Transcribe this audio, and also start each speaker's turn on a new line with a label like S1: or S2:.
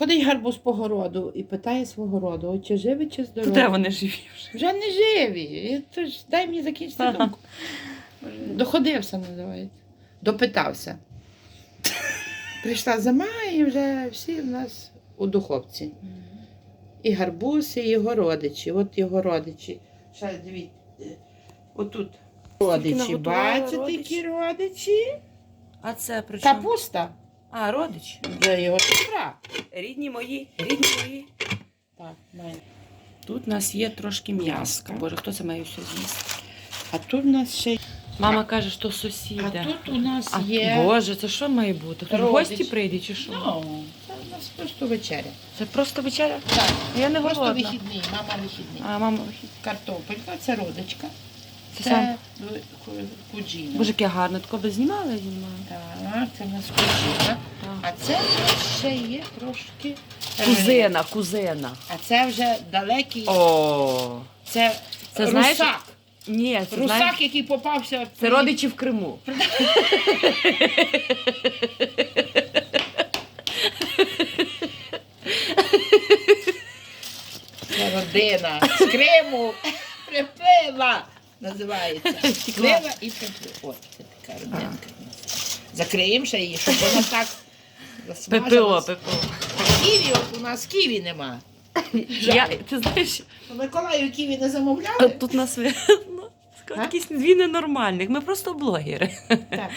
S1: Ходить гарбуз по городу і питає свого роду, «Ой, чи живий, чи
S2: То
S1: здоровий.
S2: де вони живі вже?
S1: Вже не живі. І То ж дай мені закінчити
S2: Ага.
S1: думку. Доходився, називається. Допитався. Прийшла зима і вже всі в нас у духовці. І гарбуз, і його родичі. От його родичі. Ще дивіться. Отут родичі. Бачите, які родичі?
S2: А це при чому?
S1: Капуста.
S2: А, родич.
S1: Вже його сестра.
S2: Рідні мої, рідні мої.
S1: Так, має.
S2: Тут у нас є трошки м'яска. Боже, хто це має все з'їсти?
S1: А тут у нас ще.
S2: Мама каже, що
S1: А тут у нас
S2: А,
S1: є.
S2: Боже, це що має бути? Хто
S1: Родич.
S2: гості прийде чи що?
S1: Ну, це у нас просто вечеря.
S2: Це просто вечеря?
S1: Так,
S2: Я не
S1: просто
S2: голодна.
S1: вихідний, мама вихідний.
S2: А, мама, вихід.
S1: Картопелька, це родичка.
S2: Це
S1: Це, куджіна.
S2: Боже, яке гарне, тако би знімали зі.
S1: Так, це в нас куджіна. А це ще є трошки.
S2: Кузина, кузина.
S1: А це вже далекий.
S2: О,
S1: Це,
S2: Це знаєш,
S1: русак.
S2: ні, це,
S1: Русак,
S2: знаєш,
S1: який попався.
S2: це родичі в Криму.
S1: Це родина. З Криму. Припила. Називається.
S2: Втекла.
S1: І припила. От це така родинка. Закриємо ще її, щоб вона так
S2: Пепило,
S1: засмажилась. Ківі, от у нас ківі нема.
S2: Я, ти знаєш,
S1: У Миколаю ківі не замовляли?
S2: тут нас ну,
S1: А?
S2: Якісь дві ненормальних. Ми просто блогери.
S1: Так.